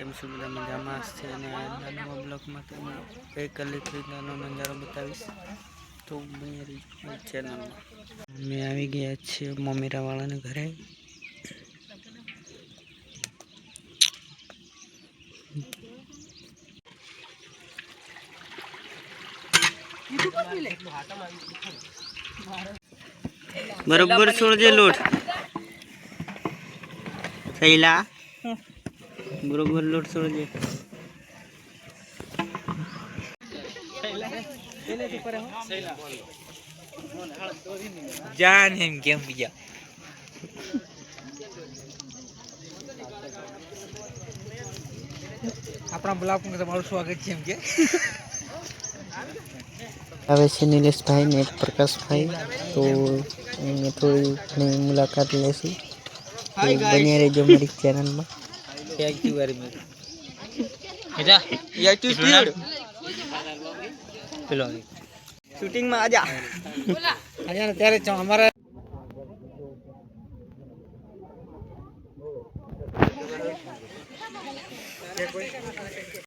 કેમ શું બધા મજામાં છે અને નાના બ્લોગમાં તમને ગઈકાલે ખરીદવાનો નજારો બતાવીશ. તો ચેનલમાં અમે આવી ગયા છીએ મમ્મીરાવાળાના ઘરે. બરોબર છોડજે લોટ. થયેલા? બરોબર લોટ છોડજે જાન એમ કેમ બીજા આપણા બ્લોગ માં તમારું સ્વાગત છે એમ કે આવે છે નિલેશભાઈ ને પ્રકાશભાઈ તો એમને થોડી ઘણી મુલાકાત લેશું તો બન્યા રહેજો મારી ચેનલમાં થેન્ક યુ વેરી મચ બેટા યે ટુ સ્પીડ પેલો શૂટિંગમાં આજા. અહીંયા ત્યારે જ અમારા